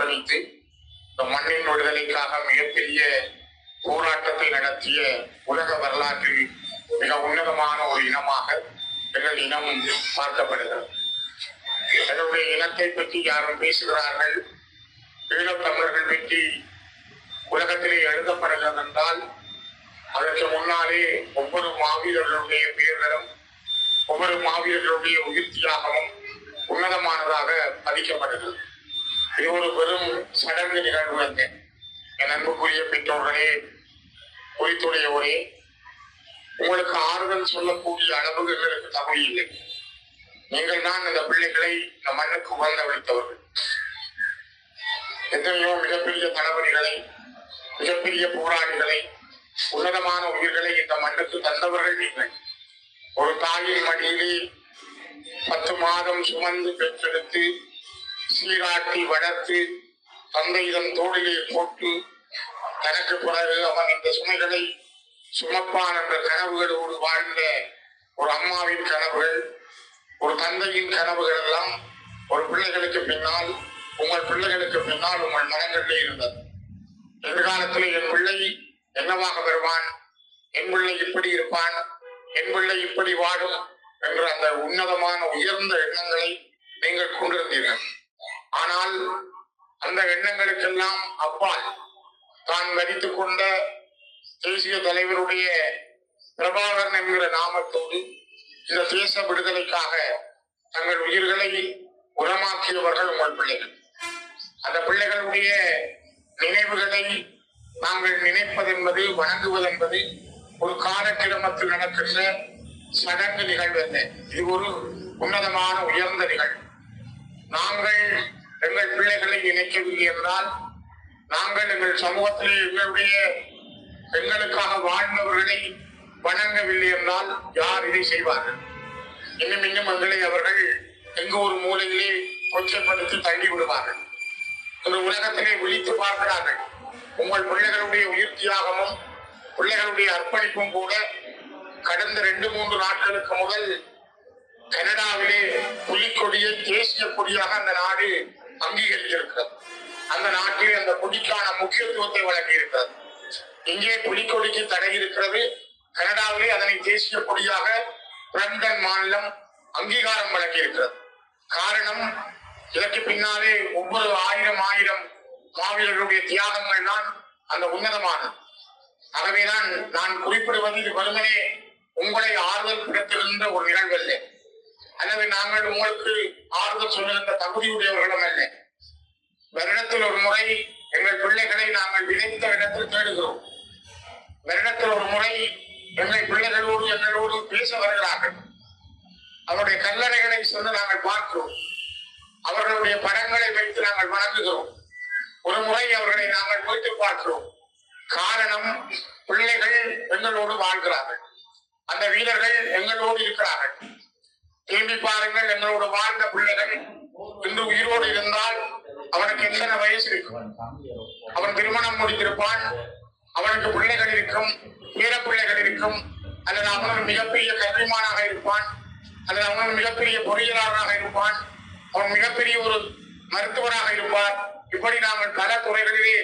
அர்ப்பணித்து இந்த மண்ணின் விடுதலைக்காக மிகப்பெரிய போராட்டத்தை நடத்திய உலக வரலாற்றில் மிக உன்னதமான ஒரு இனமாக எங்கள் இனம் பார்க்கப்படுகிறது. எங்களுடைய இனத்தை பற்றி யாரும் பேசுகிறார்கள். ஈழத்தமிழர்கள் பற்றி உலகத்திலே எழுதப்படலாம் என்றால் அதற்கு முன்னாலே ஒவ்வொரு மாவீரர்களுடைய பெயர்களும் ஒவ்வொரு மாவீரர்களுடைய உயிர் தியாகமும் உன்னதமானதாக பதிக்கப்படுகிறது. இது ஒரு பெரும் சடங்கு நிகழ்வு அல்ல என் அன்புக்குரிய பெற்றோர்களே குறித்துடையவரே உங்களுக்கு ஆறுதல் சொல்லக்கூடிய அளவு எங்களுக்கு தகுதி இல்லை. நீங்கள் தான் இந்த பிள்ளைகளை இந்த மண்ணுக்கு உகந்த வைத்தவர்கள் எத்தனையோ மிகப்பெரிய தளபதிகளை மிகப்பெரிய போராளிகளை உன்னதமான உயிர்களை இந்த மண்ணுக்கு தந்தவர்கள் நீங்கள். ஒரு தாயின் மடியிலே பத்து மாதம் சுமந்து பெற்றெடுத்து சீராட்டி வளர்த்து தந்தையிடம் தோளிலே போட்டு தனக்கு பிறகு அவன் இந்த சுமைகளை சுமப்பான் என்ற கனவுகளோடு வாழ்ந்த ஒரு அம்மாவின் கனவுகள் ஒரு தந்தையின் கனவுகள் எல்லாம் ஒரு பிள்ளைகளுக்கு பின்னால் உங்கள் பிள்ளைகளுக்கு பின்னால் உங்கள் மனங்களிலே இருந்தது. எதிர்காலத்தில் என் பிள்ளை என்னவாக வருவான்? என் பிள்ளை இப்படி இருப்பான்? என் பிள்ளை இப்படி வாடும் என்ற அந்த உன்னதமான உயர்ந்த எண்ணங்களை நீங்கள் கொண்டிருந்தீர்கள். ஆனால் அந்த எண்ணங்களுக்கெல்லாம் அப்பால் தான் வரித்துக் கொண்ட தேசிய தலைவருடைய பிரபாகரன் என்கிற நாமத்தோடு இந்த தேச விடுதலைக்காக தங்கள் உயிர்களை உரமாக்கியவர்கள் உங்கள் பிள்ளைகள். அந்த பிள்ளைகளுடைய நினைவுகளை நாங்கள் நினைப்பதென்பது வணங்குவதென்பது ஒரு காலக்கிரமத்தில் நடக்கின்ற சடங்கு நிகழ்வு என்ன இது ஒரு உன்னதமான உயர்ந்த நிகழ்வு. நாங்கள் இணைக்கவில்லை என்றால் நாங்கள் எங்கள் சமூகத்திலே எங்களுடைய பெண்களுக்காக வாழ்ந்தவர்களை வணங்கவில்லை என்றால் யார் இதை செய்வார்கள்? இன்னும் இன்னும் எங்களை அவர்கள் எங்கு ஒரு மூலையிலே கொச்சப்படுத்தி தள்ளி விடுவார்கள். இந்த உலகத்திலே விழித்து பார்க்கிறார்கள். உங்கள் பிள்ளைகளுடைய உயிர் தியாகமும் பிள்ளைகளுடைய அர்ப்பணிப்பும் கூட கடந்த ரெண்டு மூன்று நாட்களுக்கு முதல் கனடாவிலே புலிக்கொடியை தேசிய கொடியாக அந்த நாடு அங்கீகரித்திருக்கிறது அந்த நாட்டில் அந்த கொடிக்கான முக்கியத்துவத்தை வழங்கி இருக்கிறது இங்கே புலிக்கொடிக்கு தடை இருக்கிறது. கனடாவிலே அதனை தேசிய கொடியாக பிரண்டன் மாநிலம் அங்கீகாரம் வழங்கி இருக்கிறது காரணம் இதற்கு பின்னாலே ஒவ்வொரு ஆயிரம் ஆயிரம் மாவீரர்களுடைய தியாகங்கள் தான் அந்த உன்னதமானது ஆகவேதான் நான் குறிப்பிடுவது இது வெறுமனே உங்களை ஆறுதல் பிடித்திருந்த ஒரு நிகழ்வு இல்லை அல்லது நாங்கள் உங்களுக்கு ஆறுதல் சொல்லுகின்ற தகுதியுடையவர்களும் அல்ல. வருடத்தில் ஒரு முறை எங்கள் பிள்ளைகளை நாங்கள் விதைத்த இடத்தில் தேடுகிறோம். வருடத்தில் ஒரு முறை எங்கள் பிள்ளைகளோடு எங்களோடு பேச வருகிறார்கள். அவருடைய கல்லறைகளை சென்று நாங்கள் பார்க்கிறோம். அவர்களுடைய படங்களை வைத்து நாங்கள் வணங்குகிறோம். ஒரு முறை அவர்களை நாங்கள் போயிட்டு பார்க்கிறோம். காரணம் பிள்ளைகள் எங்களோடு வாழ்கிறார்கள். அந்த வீரர்கள் எங்களோடு இருக்கிறார்கள். திரும்பி பாருங்கள் எங்களோட வாழ்ந்த பிள்ளைகள் இன்று உயிரோடு இருந்தால் அவனுக்கு எத்தனை வயசு இருக்கும்? அவன் திருமணம் முடித்திருப்பான் அவனுக்கு பிள்ளைகள் இருக்கும் வீர பிள்ளைகள் இருக்கும் அல்லது அவனுக்கு மிகப்பெரிய கல்விமானாக இருப்பான் அல்லது அவனுக்கு மிகப்பெரிய பொறியியலாளராக இருப்பான் அவன் மிகப்பெரிய ஒரு மருத்துவராக இருப்பார். இப்படி நாங்கள் பல துறைகளிலே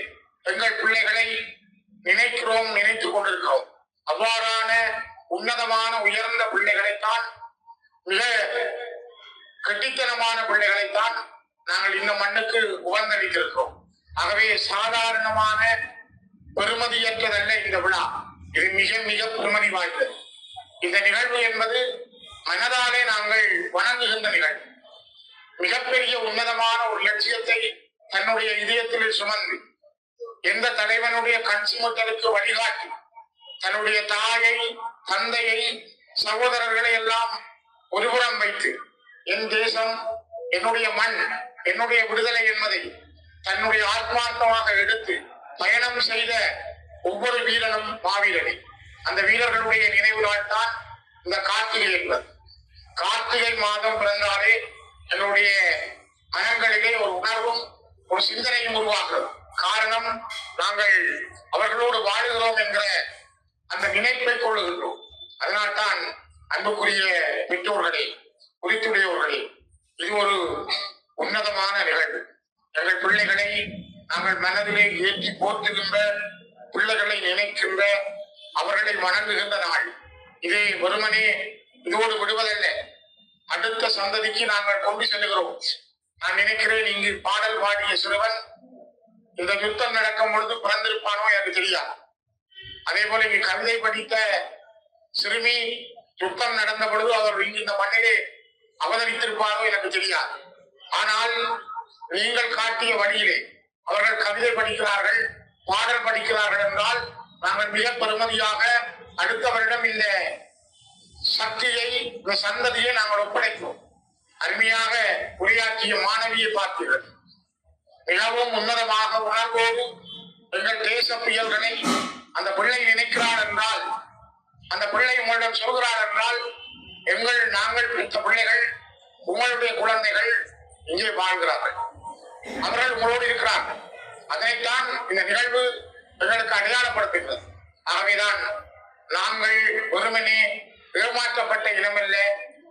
எங்கள் பிள்ளைகளை நினைக்கிறோம் நினைத்துக் கொண்டிருக்கிறோம். அவ்வாறான உன்னதமான உயர்ந்த பிள்ளைகளைத்தான் மிக கெட்டித்தனமான பிள்ளைகளைத்தான் நாங்கள் இந்த மண்ணுக்கு உகந்தளித்திருக்கிறோம். ஆகவே சாதாரணமான பெருமதியற்றதல்ல இந்த விழா. இது மிக மிக பெருமதி வாய்ந்தது. இந்த நிகழ்வு என்பது மனதாலே நாங்கள் வணங்குகின்ற நிகழ்வு. மிகப்பெரிய உன்னதமான ஒரு லட்சியத்தை தன்னுடைய இதயத்தில் சுமந்து எந்த தலைவனுடைய கண் சுமத்தலுக்கு வழிகாட்டி தன்னுடைய தாயை தந்தையை சகோதரர்களை எல்லாம் ஒருபுறம் வைத்து என் தேசம் என்னுடைய மண் என்னுடைய விடுதலை என்பதை தன்னுடைய ஆத்மார்த்தமாக எடுத்து பயணம் செய்த ஒவ்வொரு வீரனும் மாவீரனே. அந்த வீரர்களுடைய நினைவு நாள் தான் இந்த கார்த்திகை என்பது. கார்த்திகை மாதம் பிறந்தாலே என்னுடைய மனங்களிலே ஒரு உணர்வும் ஒரு சிந்தனையும் உருவாகிறது. காரணம் நாங்கள் அவர்களோடு வாழுகிறோம் என்கிற அந்த நினைப்பை கொள்ளுகின்றோம். அதனால்தான் அன்புக்குரிய பெற்றோர்களே குறித்துடையோர்களே இது ஒரு உன்னதமான நிகழ்வு. எங்கள் பிள்ளைகளை நாங்கள் மனதிலே ஏற்றி போற்றுகின்ற பிள்ளைகளை நினைக்கின்ற அவர்களை வணங்குகின்ற நாள். இது வெறுமனே இதோடு விடுவதல்ல. அடுத்த சந்ததிக்கு நாங்கள் கொண்டு செல்லுகிறோம். நான் நினைக்கிறேன் இங்கு பாடல் பாடிய சிறுவன் இந்த யுத்தம் நடக்கும் பொழுது பிறந்திருப்பானோ எனக்கு தெரியாது. அதே போல இங்கு கவிதை படித்த சிறுமி யுத்தம் நடந்த பொழுது அவர் இங்கு இந்த மண்ணிலே அவதரித்திருப்பாரோ எனக்கு தெரியாது. ஆனால் நீங்கள் காட்டிய வழியிலே அவர்கள் கவிதை படிக்கிறார்கள் பாடல் படிக்கிறார்கள் என்றால் நாங்கள் மிக பெருமதியாக அடுத்தவரிடம் இந்த சக்தியை இந்த சந்ததியை நாங்கள் ஒப்படைப்போம். அருமையாக உரையாற்றிய மாணவியை பார்த்தீர்கள் மிகவும் உன்னதமாக உணர்வோடு எங்கள் தேச புயல்களை அந்த பிள்ளை நினைக்கிறார் என்றால் அந்த பிள்ளை உங்களிடம் சொல்கிறார் என்றால் எங்கள் நாங்கள் பெற்ற பிள்ளைகள் உங்களுடைய குழந்தைகள் இங்கே வாழ்கிறார்கள். அவர்கள் உங்களோடு இருக்கிறார்கள். அதனைத்தான் இந்த நிகழ்வு எங்களுக்கு அடையாளப்படுத்துகிறது. ஆகவேதான் நாங்கள் ஒருமனே ஏமாற்றப்பட்ட இடமல்ல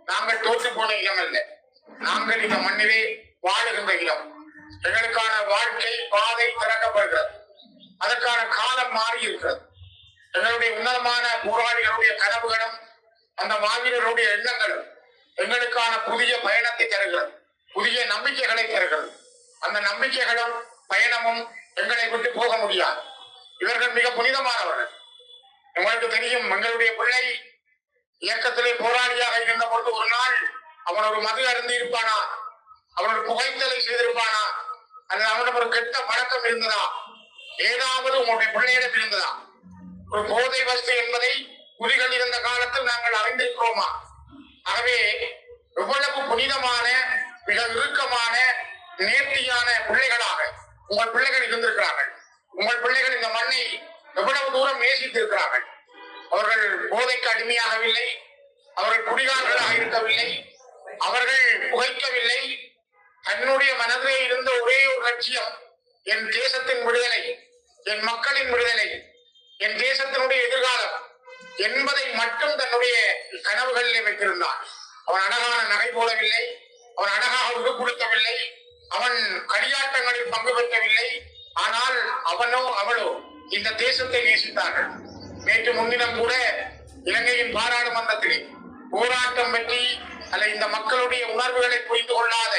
நாங்கள் தோற்று போன இடமல்ல. நாங்கள் இந்த மண்ணிலே வாழுகின்ற இடம். எங்களுக்கான வாழ்க்கை பாதை திறக்கப்படுகிறது. அதற்கான காலம் மாறி இருக்கிறது எங்களுடைய உன்னதமான போராளிகளுடைய கனவுகளும் அந்த மாவீரர்களுடைய எண்ணங்களும் எங்களுக்கான புதிய பயணத்தை தருகிறது. புதிய நம்பிக்கைகளை தருகிறது. அந்த நம்பிக்கைகளும் பயணமும் எங்களை விட்டு போக முடியாது. இவர்கள் மிக புனிதமானவர்கள். உங்களுக்கு தெரியும் எங்களுடைய பிள்ளை இயக்கத்திலே போராளியாக இருந்த பொழுது ஒரு நாள் அவன் ஒரு மது அருந்து இருப்பானா? அவன் ஒரு புகைத்தலை செய்திருப்பானா? அல்லது அவனிடம் ஒரு கெட்ட பழக்கம் இருந்ததா? ஏதாவது உங்களுடைய பிள்ளையிடம் இருந்ததா? ஒரு போதை வஸ்து என்பதை புலிகள் இருந்த காலத்தில் நாங்கள் அறிந்திருக்கிறோமா? ஆகவே எவ்வளவு புனிதமான மிக இறுக்கமான நேர்த்தியான பிள்ளைகளாக உங்கள் பிள்ளைகள் இருந்திருக்கிறார்கள். உங்கள் பிள்ளைகள் இந்த மண்ணை எவ்வளவு தூரம் நேசித்திருக்கிறார்கள்? அவர்கள் போதைக்கு அடிமையாகவில்லை அவர்கள் குடிகாரர்களாக இருக்கவில்லை அவர்கள் புகைக்கவில்லை. தன்னுடைய மனதிலே இருந்த ஒரே ஒரு லட்சியம் என் தேசத்தின் விடுதலை என் மக்களின் விடுதலை என் தேசத்தினுடைய எதிர்காலம் என்பதை மட்டும் தன்னுடைய கனவுகளிலே வைத்திருந்தான். அவன் அழகான நகை போடவில்லை அவன் அழகாக உருப்படுத்தவில்லை அவன் களியாட்டங்களில் பங்கு பெற்றவில்லை. ஆனால் அவனோ அவளோ இந்த தேசத்தை நேசித்தார்கள். நேற்று முன்தினம் கூட இலங்கையின் பாராளுமன்றத்தில் போராட்டம் பற்றி அல்ல இந்த மக்களுடைய உணர்வுகளை புரிந்து கொள்ளாத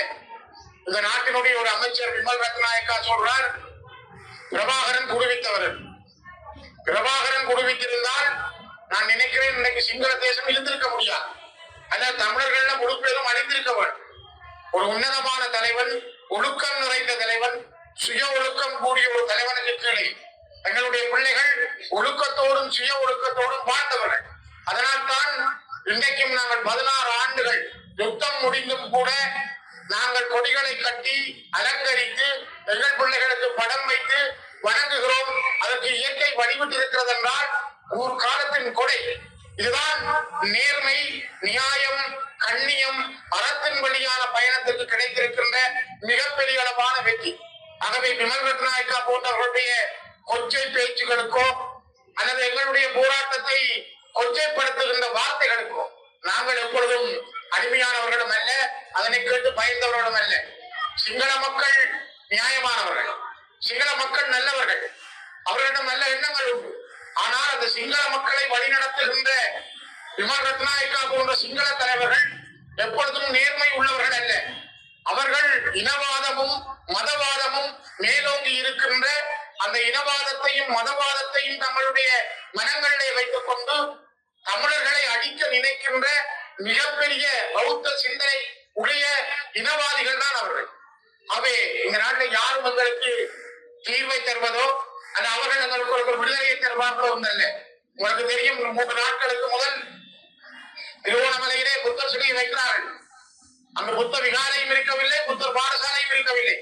இந்த நாட்டினுடைய ஒரு அமைச்சர் விமல் ரத்நாயக்கா சொல்றார் பிரபாகரன் குடுவித்தவர்கள் பிரபாகரன் குடுவித்திருந்தால் நான் நினைக்கிறேன் இன்னைக்கு சிங்கள தேசம் இருந்திருக்க முடியாது. ஆனால் தமிழர்கள்ல முழுப்பேரும் அடைந்திருக்கவன் ஒரு உன்னதமான தலைவன் ஒழுக்கம் நிறைந்த தலைவன் சுய ஒழுக்கம் கூடிய ஒரு தலைவனுக்கு கீழே. எங்களுடைய பிள்ளைகள் ஒழுக்கத்தோடும் சுய ஒழுக்கத்தோடும் வாழ்ந்தவர்கள். அதனால் தான் இன்றைக்கும் நாங்கள் பதினாறு ஆண்டுகள் யுத்தம் முடிந்தும் கூட நாங்கள் கொடிகளை கட்டி அலங்கரித்து எங்கள் பிள்ளைகளுக்கு படம் வைத்து வணங்குகிறோம். அதற்கு இயற்கை வழிவிட்டிருக்கிறது என்றால் ஒரு காலத்தின் கொடை. இதுதான் நேர்மை நியாயம் கண்ணியம் அறத்தின் வழியான பயணத்திற்கு கிடைத்திருக்கின்ற மிகப்பெரிய அளவான வெற்றி. ஆகவே விமல் ரத்நாயக்கா போன்றவர்களுடைய கொச்சை பேச்சுகளுக்கோ அல்லது எங்களுடைய போராட்டத்தை கொச்சைப்படுத்துகின்ற வார்த்தைகளுக்கோ நாங்கள் எப்பொழுதும் அடிமையானவர்களும் அல்ல அதனை கேட்டு பயந்தவர்களும் அல்ல சிங்கள மக்கள் நியாயமானவர்கள். சிங்கள மக்கள் நல்லவர்கள். அவர்களிடம் நல்ல எண்ணங்கள் உண்டு. ஆனால் அந்த சிங்கள மக்களை வழிநடத்துகின்ற விமல் ரத்நாயக்கா போன்ற சிங்கள தலைவர்கள் எப்பொழுதும் நேர்மை உள்ளவர்கள் அல்ல. அவர்கள் இனவாதமும் மதவாதமும் மேலோங்கி இருக்கின்ற அந்த இனவாதத்தையும் மதவாதத்தையும் தங்களுடைய மனங்களிலே வைத்துக் கொண்டு தமிழர்களை அடிக்க நினைக்கின்ற மிகப்பெரிய பௌத்த சிந்தனை உடைய இனவாதிகள் தான் அவர்கள். அவை இந்த நாட்டில் யாரும் எங்களுக்கு தீர்வை தருவதோ அது அவர்கள் எங்களுக்கு ஒரு விடுதலையை தருவார்களோ ஒன்றல்ல. உங்களுக்கு தெரியும் மூன்று நாட்களுக்கு முதல் திருவோணமலையிலே புத்தர் சிலையை வைக்கிறார்கள். அங்கு புத்த விகாரையும் இருக்கவில்லை புத்தர் பாடசாலையும் இருக்கவில்லை.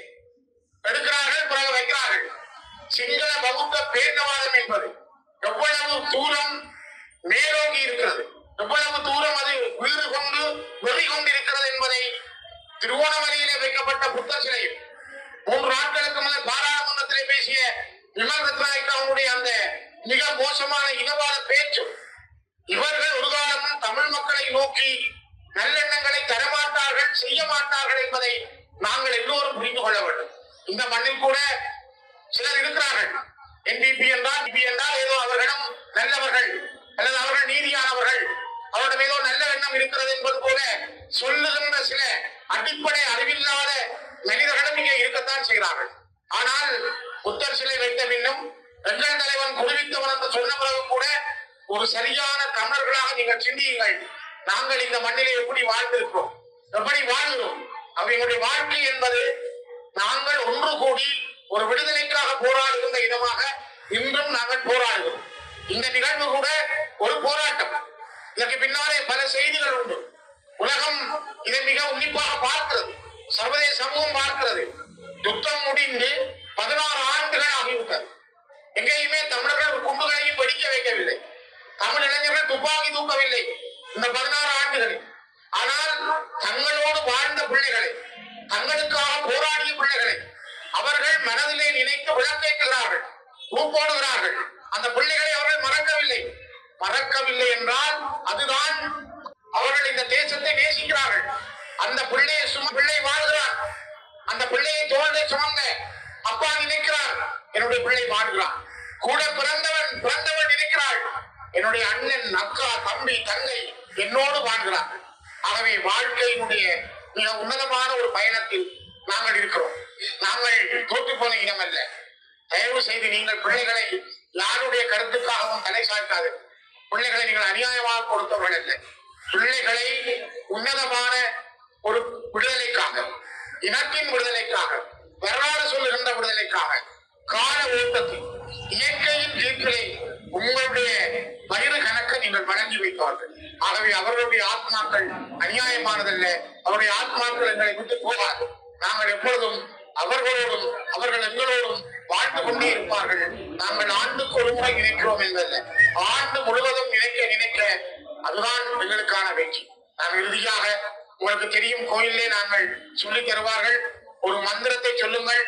எடுக்கிறார்கள் பிறகு வைக்கிறார்கள். சிங்கள பௌத்த பேரினவாதம் என்பது எவ்வளவு தூரம் மேலோங்கி இருக்கிறது எவ்வளவு தூரம் அது உயிர் கொண்டு வெறி கொண்டிருக்கிறது என்பதை திருவோணமலையிலே வைக்கப்பட்ட புத்த சிலையும் மூன்று நாட்களுக்கு முதல் பாரா விமல் ரத்நாயக்காவுடைய அந்த மிக மோசமான இனவாத பேச்சு. இவர்கள் ஒரு காலமும் தமிழ் மக்களை நோக்கி நல்லெண்ணங்களை தரமாட்டார்கள் செய்ய மாட்டார்கள் என்பதை நாங்கள் எல்லோரும் புரிந்து கொள்ள வேண்டும். இந்த மண்ணில் கூட சிலர் இருக்கிறார்கள். என்பிபி என்றால் டிபி என்றால் ஏதோ அவர்களிடம் நல்லவர்கள் அல்லது அவர்கள் நீதியானவர்கள் அவரிடம் ஏதோ நல்ல எண்ணம் இருக்கிறது என்பது போல சொல்லுகின்ற சில அடிப்படை அறிவில்லாத மனிதர்களும் இங்கே இருக்கத்தான் செய்கிறார்கள். ஆனால் புத்தர் சிலை வைத்த பின்னும் எங்கள் தலைவன் குடிவித்தவன் என்று சொன்ன பிறகு கூட ஒரு சரியான தமிழர்களாக நீங்கள் சிந்தியுங்கள். நாங்கள் இந்த மண்ணிலே எப்படி வாழ்ந்திருக்கிறோம்? எப்படி வாழ்கிறோம்? அவங்களுடைய வாழ்க்கை என்பது நாங்கள் ஒன்று கூடி ஒரு விடுதலைக்காக போராடுகின்ற இடமாக இன்றும் நாங்கள் போராடுகிறோம். இந்த நிகழ்வு கூட ஒரு போராட்டம். இதற்கு பின்னாலே பல செய்திகள் உண்டு. உலகம் இதை மிக உன்னிப்பாக பார்க்கிறது. சர்வதேச சமூகம் பார்க்கிறது. யுத்தம் முடிந்து பதினாறு ஆண்டுகள் ஆகிவிட்டது எங்கேயுமே தமிழர்கள் குண்டுகளையும் வெடிக்க வைக்கவில்லை. தமிழ் இளைஞர்கள் துப்பாக்கி தூக்கவில்லை இந்த பதினாறு ஆண்டுகளில். ஆனால் தங்களோடு வாழ்ந்த பிள்ளைகளை தங்களுக்காக போராடிய பிள்ளைகளை அவர்கள் மனதிலே நினைத்து விளக்கேற்றுகிறார்கள் தூக்கோடுகிறார்கள். அந்த பிள்ளைகளை அவர்கள் மறக்கவில்லை. மறக்கவில்லை என்றால் அதுதான் அவர்கள் இந்த தேசத்தை நேசிக்கிறார்கள். அந்த பிள்ளையை சும பிள்ளை வாழ்கிறார். அந்த பிள்ளையை தோல்லை சுமந்த அப்பா நினைக்கிறார் என்னுடைய பிள்ளை மாறுகிறான் கூட பிறந்தவன் பிறந்தவன் இருக்கிறாள். என்னுடைய அண்ணன் அக்கா தம்பி தங்கை என்னோடு வாழ்கிறார். ஆகவே வாழ்க்கையினுடைய மிக உன்னதமான ஒரு பயணத்தில் நாங்கள் இருக்கிறோம். நாங்கள் தோற்று போன இனம் அல்ல. தயவு செய்து நீங்கள் பிள்ளைகளை யாருடைய கருத்துக்காகவும் தலை சாய்க்காது பிள்ளைகளை நீங்கள் அநியாயமாக கொடுத்தவர்கள் அல்ல. பிள்ளைகளை உன்னதமான ஒரு விடுதலைக்காக இனத்தின் விடுதலை இருப்பார்கள் ஆகவே அவர்களுடைய ஆத்மாக்கள் அநியாயமானதல்ல. அவருடைய ஆத்மாக்கள் எங்களை விட்டு போகாது. நாங்கள் எப்பொழுதும் அவர்களோடும் அவர்கள் எங்களோடும் வாழ்ந்து கொண்டே இருப்பார்கள். நாங்கள் ஆண்டுக்கு ஒரு முறை நினைக்கிறோம் என்பதல்ல. ஆண்டு முழுவதும் நினைக்க நினைக்க அதுதான் எங்களுக்கான வெற்றி. நான் இறுதியாக உங்களுக்கு தெரியும் கோயிலே நாங்கள் சொல்லி தருவார்கள். ஒரு மந்திரத்தை சொல்லுங்கள்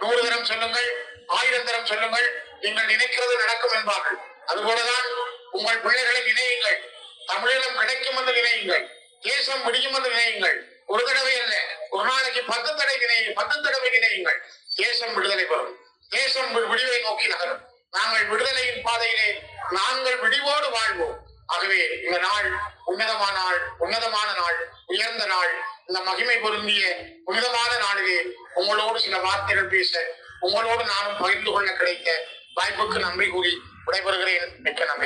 நூறு தரம் சொல்லுங்கள் ஆயிரம் தரம் சொல்லுங்கள். நீங்கள் நினைக்கிறது நடக்கும் என்பார்கள். அதுபோலதான் உங்கள் பிள்ளைகளை நினையுங்கள் தமிழீழம் கிடைக்கும் என்று நினையுங்கள் தேசம் முடியும் என்று நினையுங்கள் ஒரு தடவை அல்ல ஒரு நாளைக்கு பத்து தடவை நினை பத்து தடவை நினையுங்கள் தேசம் விடுதலை பெறும். தேசம் விடுவை விடிவை நோக்கி நகரும். நாங்கள் விடுதலையின் பாதையிலே நாங்கள் விடிவோடு வாழ்வோம். ஆகவே இந்த நாள் உன்னதமான நாள் உன்னதமான நாள் உயர்ந்த நாள். இந்த மகிமை பொருந்திய புனிதமான நாளிலே உங்களோடு சில வார்த்தைகள் பேச உங்களோடு நானும் பகிர்ந்து கொள்ள கிடைத்த வாய்ப்புக்கு நன்றி கூறி விடைபெறுகிறேன். மிக்க நன்றி.